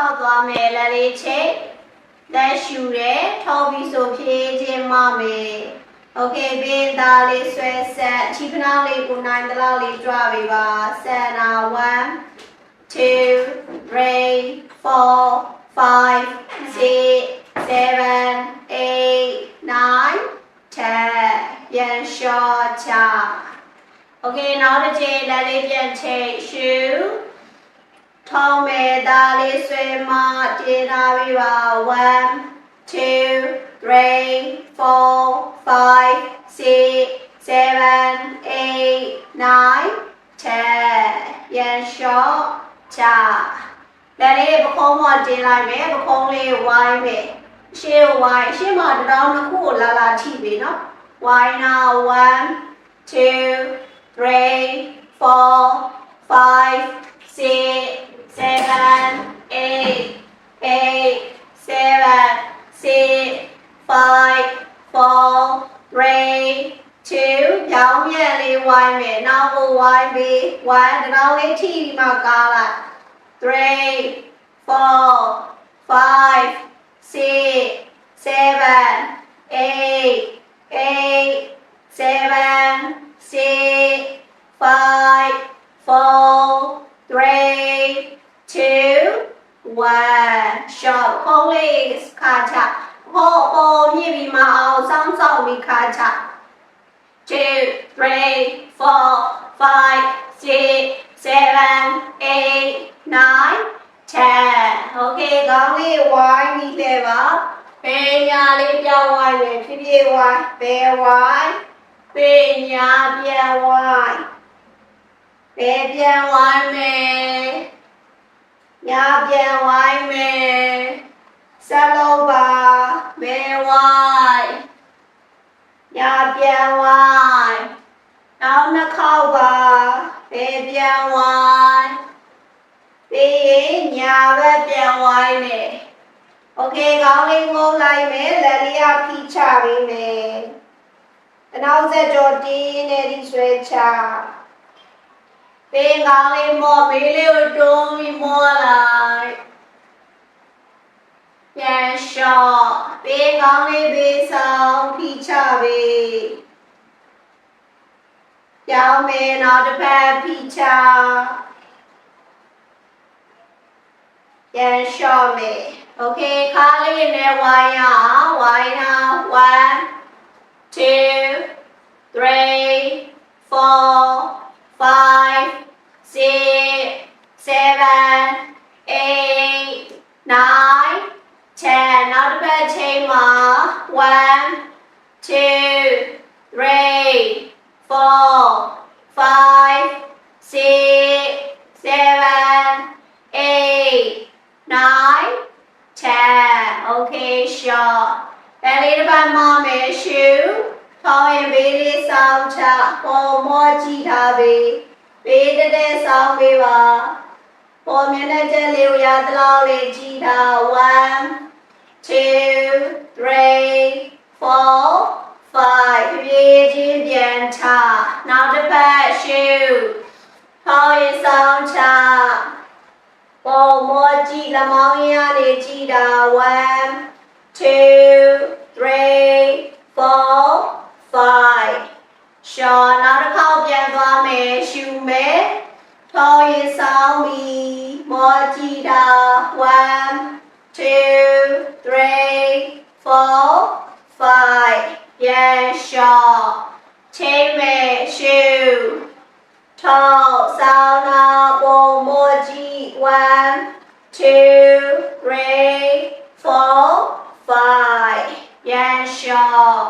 ခောက်သွားမယ်လက်လေးချိတ်လက်ရှူတယ်ထောက်ပြီးဆိုဖြည်းချင်းမမယ်โอเคဘင်းသားလေးဆွဲဆက်ချီဖနာလေးကိုနိုင်တလောက်လေးကြွပေးပါဆက်နာ1 2 3 4 5 6 7 8 9 10ပြန်လျှော့ချโอเคနောက်တစ်ချိန်လက်လေးပြန်ချိတ်ရှူ ထောင်းမဲ့သားလေးဆွဲမတင်ထားပြီးပါ1 2 3 4 5 6 7 8 9 10ပြန်လျှော့ချလက်လေးပခုံးပေါ်တင်လိုက်မယ်ပခုံးလေးဝိုင်းမယ်ရှေ့ဝိုင်းရှေ့မှာတစ်တောင်းတစ်ခုကိုလာလာထိပြီနော်ဝိုင်းနာ1 2 3 4 5 6 7 8 8 7 6 5 4 3 2ပြောင်းပြန်လေးဝိုင်းမယ်နောက်ကိုဝိုင်းပြီး1တစ်တောင်းလေးထိပြီးမှကားလိုက်3 4 5 6 7 8 8 7 6 5 4 3 2 1 short ခုံးလေးခါချဟောပေါ်မြည်ပြီးမအောင်စောင်းဆောင်ပြီးခါချ2 3 4 5 6 7 8 9 10 okay ကောင်းလေးဝိုင်းပြီးလဲပါဘယ်ညာလေးပြောင်းဝိုင်းမယ်ဖြည်းဖြည်းဝိုင်းဘယ်ဝိုင်းဘယ်ညာပြန်ဝိုင်း ဘယ်ပြန်ဝိုင်းမယ်ညာပြန်ဝိုင်းမယ်ဆက်လို့ပါဘယ်ဝိုင်းညာပြန်ဝိုင်းနောက်နှစ်ခေါက်ပါဘယ်ပြန်ဝိုင်းပြီးရင်ညာဘက်ပြန်ဝိုင်းမယ်โอเคခေါင်းလေးငုံလိုက်မယ်လက်လေးကဖိချပေးမယ်အနောက်ဆက်ကြောတင်းနေဒီဆွဲချ တင်းကောင်းလေးမော့ဘေးလေးကိုတွန်းပြီးမော့လိုက်ပြန်လျှော့တင်းကောင်းလေးဘေးဆောင်ဖိချပေးကြောင်းမဲနောက်တစ်ဖက်ဖိချပြန်လျှော့မယ် okay ခါလေးနဲ့ဝိုင်းအောင်ဝိုင်းအောင်1 2 3 4 5 6 7 8 9 10နောက်တစ်ပတ်ချိန်မှာ1 2 3 4 5 6 7 8 9 10 okay sure ပဲလေးတစ်ပတ်မှမယ်ရှူထောင်းရင်ဘေးလေးစောင်းချပေါ်မောကြည့် ထားပေးဘေးတက်တက်စောင်းပေးပါပေါ်မျက်နှာချက်လေးကိုရသလောက်လေးကြည့်ထား1 2 3 4 5ပြေးချင်းပြန်ချနောက်တစ်ပတ်ရှူထောင်းရင်စောင်းချပေါ်မောကြည့်လမောင်းရနေကြည့်တာ1 2 3 4 5ရှောင်းနောက်တစ်ခေါက်ပြန်သွားမယ်ရှူမယ်ထောင်းရင်ဆောင်ပြီးမောကြည့်တာ1 2 3 4 5ပြန်ရှောင်းချိန်မယ်ရှူထောက်ဆောင်နာပုံမောကြီး1 2 3 4 5ရန်ရှော့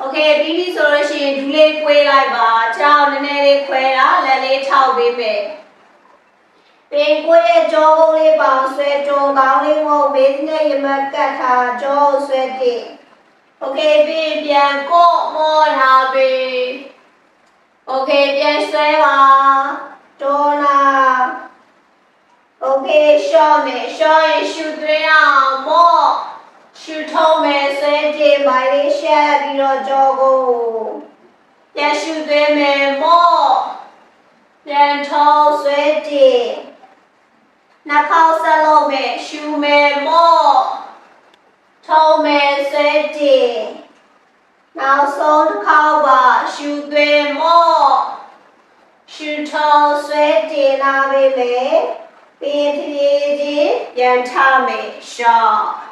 โอเคပြီးပြီဆိုလို့ရှိရင်ဒူးလေးခွေးလိုက်ပါခြေထောက်နည်းနည်းလေးခွဲတာလက်လေးထောက်ပေးမယ်ပင်ကိုယ့်ရဲ့ကြောကုန်းလေးပေါင်ဆွဲတုံကောင်းလေးငုံဘေးနဲ့ရမကတ်ထားကြောဆွဲတည်โอเคပြီးပြန်ကို့မောထားပေး โอเคပြန်ဆွဲပါဒေါ်လာโอเคရှော့မယ်ရှော့ရင်ရှူသွင်းအောင်မော့ ရှူထုံးမယ်ဆွဲကြည့်မိုင်လေးရှက်ပြီးတော့ကြောကိုပြန်ရှူသွင်းမယ်မော့ပြန်ထုံးဆွဲကြည့်နှာခေါင်းဆက်လုံးမယ်ရှူမယ်မော့ထုံးမယ်ဆွဲတည်နောက်ဆုံးတစ်ခေါက်ပါရှူသွင်းမော့ရှူထုံးဆွဲတည်လာပြီမယ်ပြီးဖြည်းဖြည်းချင်းပြန်ထမယ်ရှော့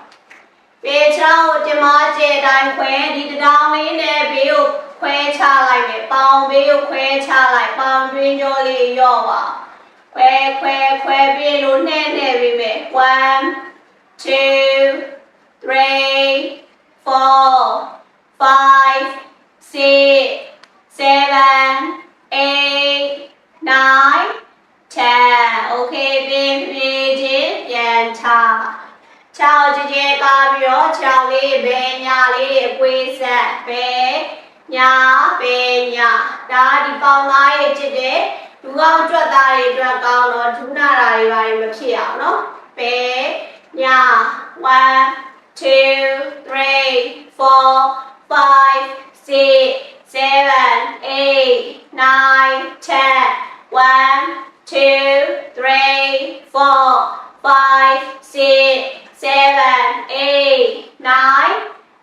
ပေချောင်းဒီမှာကျေတိုင်းခွဲဒီတတောင်းလေးနဲ့ဘေးကိုခွဲချလိုက်မယ်ပေါင်ဘေးကိုခွဲချလိုက်ပေါင်တွင်းကြောလေးရော့ပါခွဲခွဲခွဲပြေလို့နှဲ့နှဲ့ပြီးမယ်1 2 3 4 5 6 7 8 9 10 okay ပြင်ပြေချင်းပြန်ချချောင်းကြည်ကြဲကားပြီးတော့ချောင်းလေး ဘယ်ညာလေးတွေအကွေးဆက်ဘယ်ညာဘယ်ညာဒါဒီပေါင်သားရဲ့ဖြစ်တဲ့လူကောင်းကြွက်သားတွေအတွက်ကောင်းတော့ဒုနာတာတွေဘာတွေမဖြစ်အောင်နော်ပဲညာ1 2 3 4 5 6 7 8 9 10 1 2 3 4 5 6 seven eight nine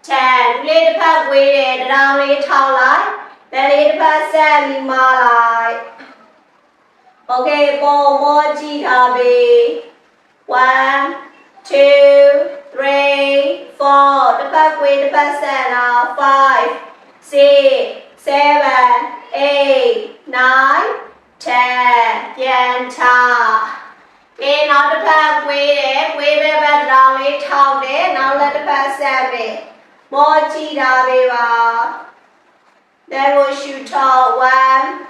ten. လေးတစ်ဖက်ဝေးတယ်တံတောင်လေးထောင်လိုက်ဗန်လေးတစ်ဖက်ဆက်ပြီးမလိုက် okay ပုံမောကြည့်ထားပြီ one two three four. တစ်ဖက်ဝေးတစ်ဖက်ဆက်တော့ five six seven eight nine ten. ပြန်ချ ဒီနောက်တစ်ပတ်ကွေးတယ်ကွေးပဲပဲတောင်လေးထောင်းတယ်နောက်လက်တစ်ပတ်ဆက်မယ်မောကြည့်ထားပြီပါ That will shoot tall one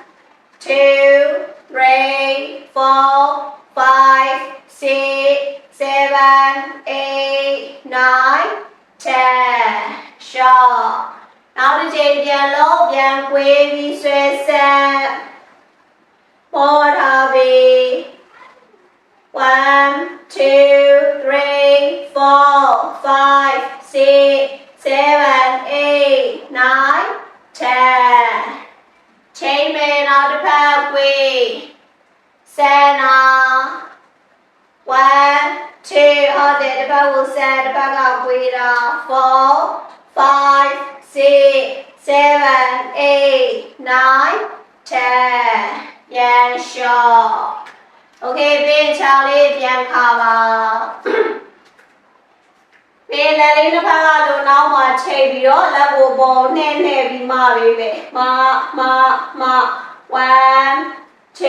two, three, four, five, six, seven, eight, nine, ten. Sure. နောက်တစ်ချိန်ပြန်လို့ပြန်ကွေးပြီးဆွဲဆက်ပေါ်ထားပြီ 1 2 3 4 5 6 7 8 9 10ချိန်မယ်နောက်တစ်ဖက်ကွေးဆယ်နာ1 2ဟုတ်တယ်တစ်ဖက်ကိုဆယ်တ စ်ဖက်ကကွေးတာ4 5 6 7 8 9 10ပြန်လျှော့โอเคပြင်ချောင်းလေးပြန်ခါပါပြင်လည်းလေးတစ်ဖက်ကလိုနောက်မှချိန်ပြီးတော့လက်ကိုပေါ်နှဲ့နှဲ့ပြီးမပေးမယ်မမမ1 2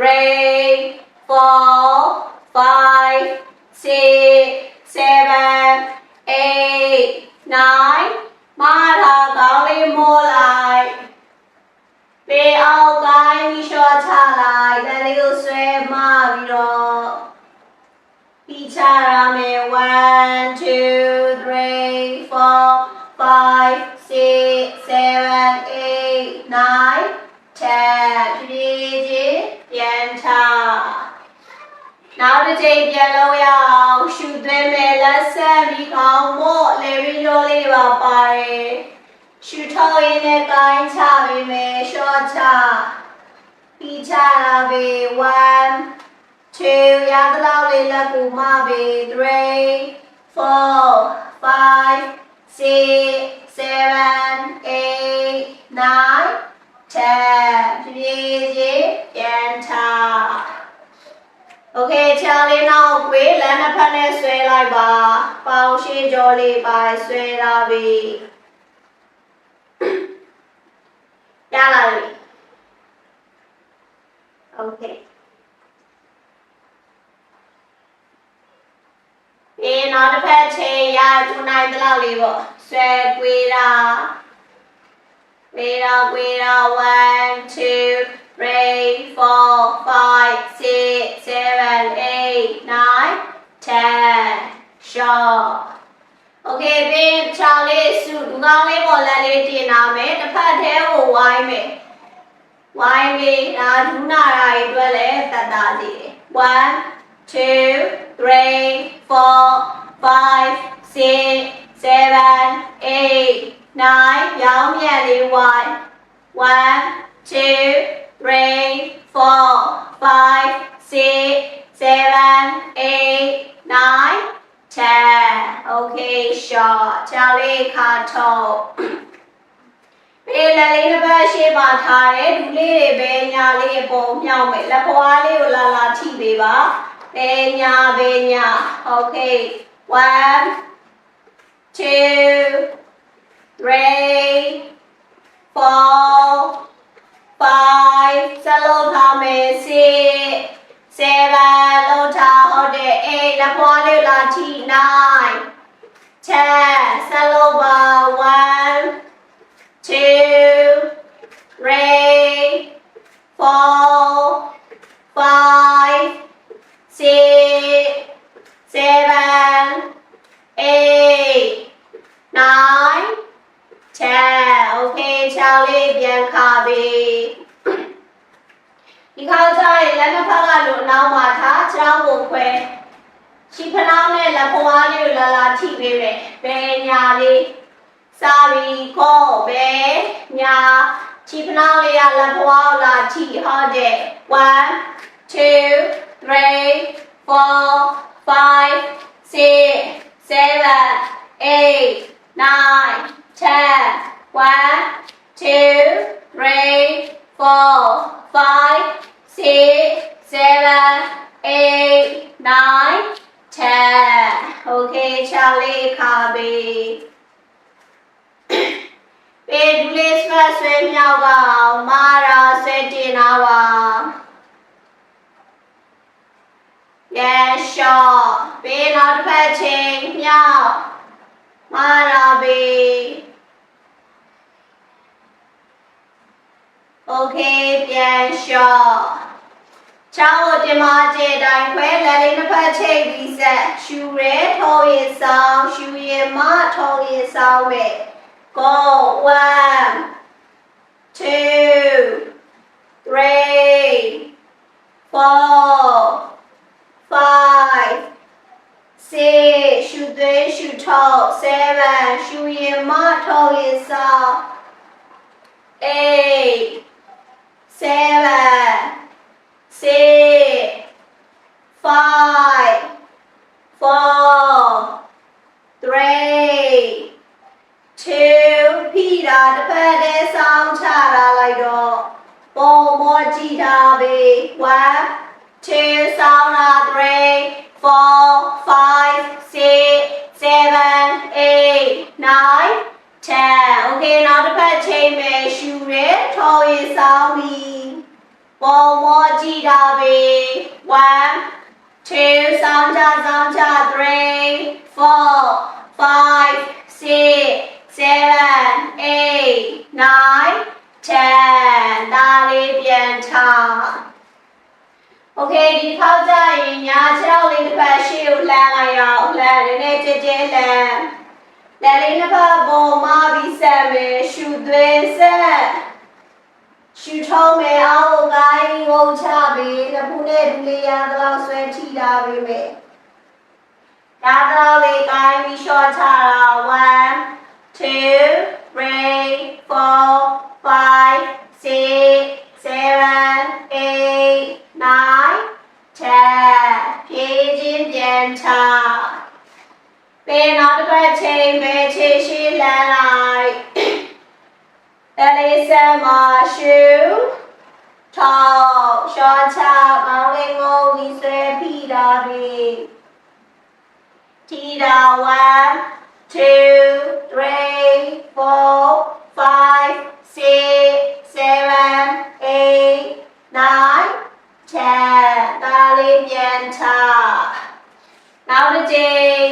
3 4 5 6 7 8 9မထာကောင်းလေးမိုးလိုက် ပေအောင်ကိုင်းပြီးရှော့ချလိုက်တန်လေးကိုဆွဲမပြီးတော့ပြီးချရမယ်1 2 3 4 5 6 7 8 9 10ဖြည်းဖြည်းပြန်ချနောက်တစ်ချိန်ပြန်လို့ရအောင်ရှူသွင်းမယ်လက်ဆက်ပြီးကောင်းမို့လေရီရိုလေးပါပါတယ် ရှူထောက်ရင်းနဲ့ကိုင်းချပေမယ်ရှော့ချပြီးချလာပေ1 2ရာသလောက်လေးလက်ကိုမပေ3 4 5 6 7 8 9 10ပြည့်စည်ပြန်ချ Okay ချာလေးနောက်ကွေးလမ်းတစ်ဖက်နဲ့ဆွဲလိုက်ပါပေါင်ရှိကြောလေးပါဆွဲလာပြီ gallery. Okay. In order to say, I do not the lolly, say, we are. We are, we are, one, two, three, four, five, six, seven, eight, nine, ten. Sure. Nine, ten. Sure. Okay, ပြင်ချောင်းလေးစုဒူကောင်းလေးပေါ်လက်လေးတင်လာမယ်တစ်ဖက်သေးကိုဝိုင်းမယ်ဝိုင်းပြီးဒါဒူနာရာကြီးအတွက်လည်းတတ်တာစီတယ်1 2 3 4 5 6 7 8 9ရောင်းမြန်လေး y 1 2 3 4 5 6 7 nine ten okay short ချာလေးခါထုတ်ပေးလက်လေးတစ်ပတ်ရှေ့ပါထားတယ်ဒူလေးတွေပဲညာလေးအပေါ်မြောက်မယ်လက်ဖွားလေးကိုလာလာထိပေးပါပဲညာပဲညာ okay one two ဒီခေါက်ကျရင်လက်နှစ်ဖက်ကလို့အနောက်မှာထားချောင်းကိုခွဲခြေဖနှောင်းနဲ့လက်ဖွားလေးကိုလာလာထိပေးမယ်ဘယ်ညာလေးစာရီကိုဘယ်ညာခြေဖနှောင်းလေးကလက်ဖွားကိုလာထိဟုတ်တယ် one two three four five six seven eight nine ten one two three four five six seven eight nine ten okay ချာလေးခါပေးပေဒူလေးစပတ်ဆွဲမြောက်ကအောင်မာရာဆွဲတင်တာပါ Yeah sure ပေနောက်တစ်ဖက်ချိန်မြောက်မာရာပေး Okay ပြန်လျှော့ ချောင်းကိုတင်မကျေတိုင်းခွဲလက်လေးနှစ်ဖက်ချိတ်ပြီးဆက်ရှူရဲထုံးရဆောင်ရှူရမထုံးရဆောင်မဲ့ Go one two three four five six ရှူသွေးရှူထောက် seven ရှူရမထုံးရဆောင် eight seven, six, five, four, three, two ဖိတာတစ်ဖက်တည်းဆောင်းချတာလိုက်တော့ပုံမောကြည့်တာပဲ one two ဆောင်းတာ three four five six seven eight nine ten okay နောက်တစ်ဖက်ချိန်မယ်ရှူရဲထော်ရည်ဆောင်းပြီး း ပုံမောကြည့်တာပဲ one two ဆောင်းချဆောင်းချ three four five six seven eight nine ten ဒါလေးပြန်ထား Okay ဒီခေါက်ကြရင်ညာခြေထောက်လေးတစ်ဖက်ရှေ့ကိုလှမ်းလိုက်အောင်လှမ်းနည်းနည်းကြဲကြဲလှမ်းလက်လေးတစ်ဖက်ပေါ်မပြီးဆက်မယ်ရှူသွေးဆက် ရှူထုံးမယ်အောက်ကိုကိုင်းငုံချပြီးလက်ဖူးနဲ့ဒူလေးရတော့ဆွဲထိတာပေးမယ်ဒါတော့လေးကိုင်းပြီးရှော့ချတာ1 2 3 4 5 6 7 8 9 10ဖြည်းချင်းပြန်ချပေနောက်တစ်ပတ်ချိန်ပဲခြေရှိလန်းလိုက်အဲလေးစမ်းမ ရှူထောက်ရှော့ချကောင်းလေးငုံပြီးဆွဲဖိတာပြီတီတာ1 2 3 4 5 6 7 8 9 10ဒါလေးပြန်ချနောက်တစ်ချိန်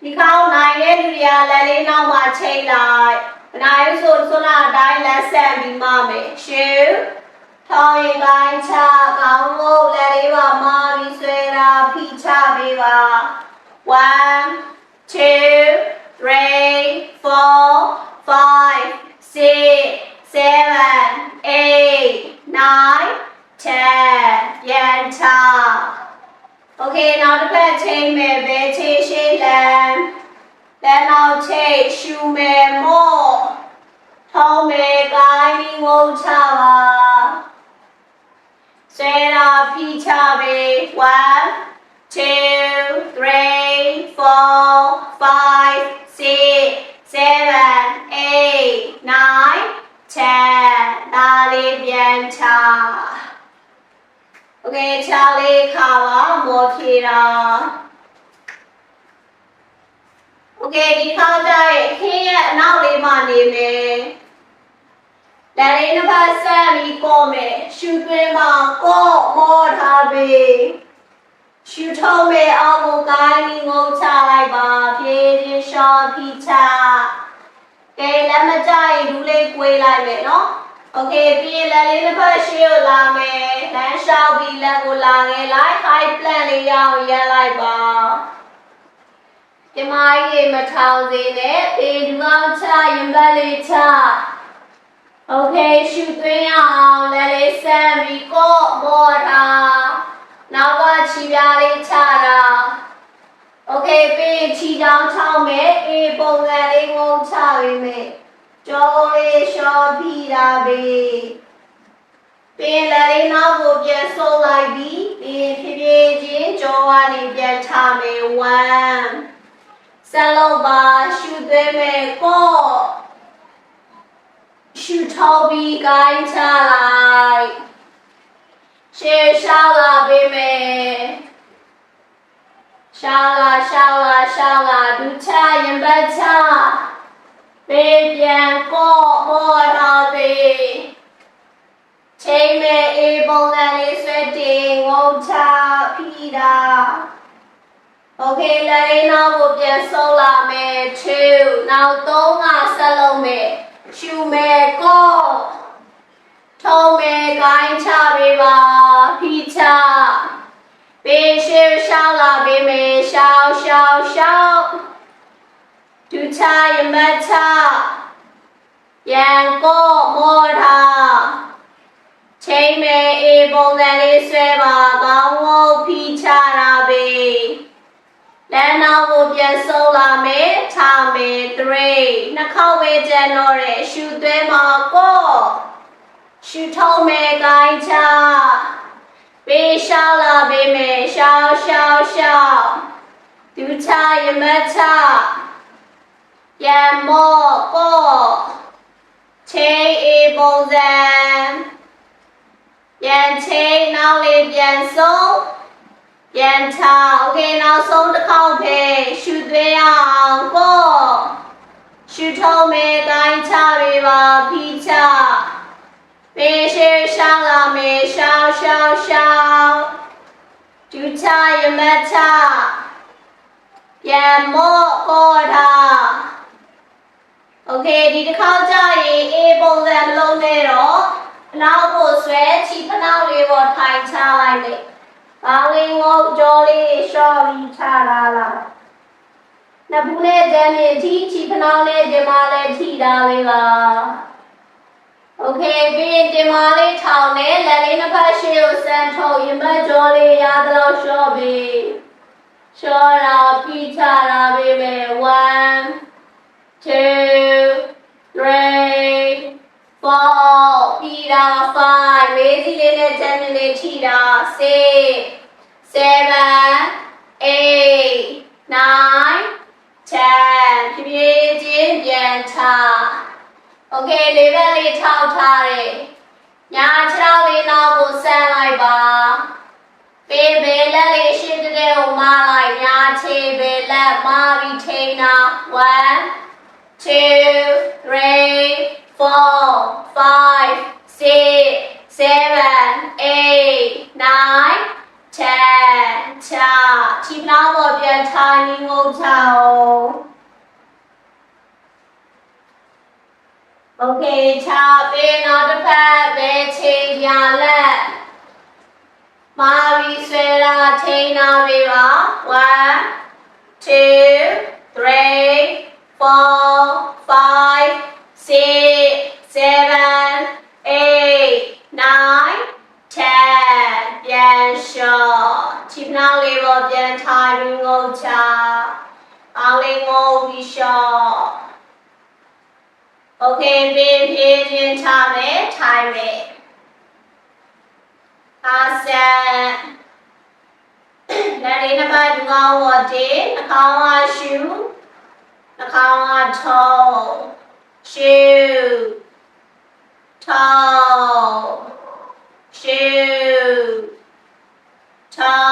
ဒီကောင်းနိုင်တဲ့လူတွေကလက်လေးနောက်မှာချိန်လိုက် နိုင်ဆိုဆွနာအတိုင်းလက်ဆက်ပြီးမမယ်ရှူထောင်းရင်ကိုင်းချကောင်းလို့လက်လေးပါမပြီးဆွဲတာဖိချပေးပါ1 2 3 4 5 6 7 8 9 10ပြန်ချ Okay နောက်တစ်ဖက်ချိန်မယ်ပဲချိန်ရှိ 7 8 9 10ဒါလေးပြန်ချโอเคချလေးခါပါမောဖြေတာโอเคဒီခါကျရင်အခင်းရဲ့အနောက်လေးမှနေမယ်တန်လေးတစ်ဖက်ဆက်ပြီးကော့မယ်ရှူသွင်းမှာကော့မောထားပြီးရှူထုတ်မယ်အောင်ကိုကိုင်းငုံချလိုက်ပါ ရှော့ဖိချကဲလက်မကြရင်ဒူးလေးကွေးလိုက်မယ်နော်โอเคပြီးရင်လက်လေးတစ်ဖက်ရှေ့ကိုလာမယ်လမ်းလျှောက်ပြီးလက်ကိုလာခဲ့လိုက် high plan လေးရအောင်ရလိုက်ပါဒီမကြီးမထောင်စေနဲ့ပေဒူအောင်ချရင်ဘက်လေးချโอเคရှူသွင်းရအောင်လက်လေးဆက်ပြီးကို့မောတာနောက်ကခြေပြားလေးချတာ โอเคပြီးရင်ခြေချောင်းချောင်းမယ်အေးပုံစံလေးငုံချပေးမယ်ကြောလေးရှော့ပြီးတာပဲပင်လည်းလေးနောက်ကိုပြန်ဆုပ်လိုက်ပြီးပြီးဖြည်းဖြည်းချင်းကြောကနေပြန်ချမယ်1ဆက်လို့ပါရှူသွင်းမယ်ကိုရှူထောက်ပြီးကိုင်းချလိုက်ရှေ့ရှောက်လာပေးမယ် ရှောက်လာရှောက်လာရှောက်လာဒူချရင်ပတ်ချပေးပြန်ကိုမောတော်သေးချိန်မဲ့အေးပုံစံလေးဆွဲတင်ငုံချဖီးတာโอเคလက်လေးနောက်ကိုပြန်ဆုပ်လာမယ်2နောက်3ကဆက်လုံးမယ်ရှူမယ်ကိုထုံးမယ်ကိုင်းချပေးပါဖီးချ ပေးရှေ့ရှောက်လာပေးမယ်ရှောက်ရှောက်ရှောက်ဒူချရမချရန်ကိုမောတာချိန်မဲ့အေးပုံစံလေးဆွဲပါကောင်းကိုဖိချတာပဲလက်နောက်ကိုပြန်ဆုပ်လာမယ်ထားမယ်3နှစ်ခေါက် ပဲကျန်တော့တယ်ရှူသွဲမှာကိုရှူထုံးမယ်ကိုင်းချပေးရှောက်လာပေးမယ်ရှောက်ရှောက်ရှောက်သူချရမချရန်မော့ကိုချိန်အေးပုံစံ ပြန်ချိန်နောက်လေးပြန်ဆုံးပြန်ချโอเคနောက်ဆုံးတစ်ခေါက်ပဲရှူသွင်းအောင်ကိုရှူထုံးမယ်ကိုင်းချပေးပါဖီးချ ပေးရှေရှောင်းလာမယ်ရှောင်းရှောင်းရှောင်းဒူချရမချပြန်မော့ကိုတာโอเคဒီတစ်ခေါက်ကြာရင်အေးပုံစံတစ်လုံးနဲ့တော့ နောက်ကိုဆွဲချီဖနောက်လေးပေါ်ထိုင်ချလိုက်မယ်။ဘာလေးငုတ်ကြောလေးရှော့ပြီးချလာလား။နှစ်ဘူးနဲ့ကျန်နေချီချီဖနောက်နဲ့ဒီမလေးထိတာလေးပါ။ Okay ပြီးရင်ဒီမလေးထောင်နဲ့လက်လေးနှစ်ဖက်ရှေ့ကိုစမ်းထုတ်ရင်မကြောလေးရသလောက်ရှော့ပြီးရှော့တာပြီးချတာပေးမယ်1 2 3 four ပြီးတာ five လေးစီလေးနဲ့10မိနစ်ထိတာ six seven eight nine ten ဖြည်းဖြည်းချင်းပြန်ချ okay လေးဘက်လေးထောက်ထားတယ်ညာခြေထောက်လေးနောက်ကိုဆန်းလိုက်ပါပေးဘယ်လက်လေးရှင်းတဲ့ကိုမလိုက်ညာခြေဘယ်လက်မပြီးထိန်းတာ1 two, three, four, five, six, seven, eight, nine, ten. ချချီပနာပေါ်ပြန်ထိုင်ငုံချအောင် โอเคချပေးနောက်တစ်ဖက်ပဲချိန်ပြလက်မာပြီးဆွဲတာချိန်နာပေးပါ1 2 3 four, five, six, seven, eight, nine, ten ပြန်လျှော့ခြေနှောင်းလေးပေါ်ပြန်ထိုင်ပြီးငုံချအောင်လေးငုံပြီးလျှော့ Okay ပြင်ဖြည်းချင်းချမယ်ထိုင်မယ်အာဆန်လက်လေးနှစ်ပတ်ဒူကောင်းဝတ်တင်နှာခေါင်းကရှူနှာခေါင်းကထုံးရှူထုံးရှူထုံး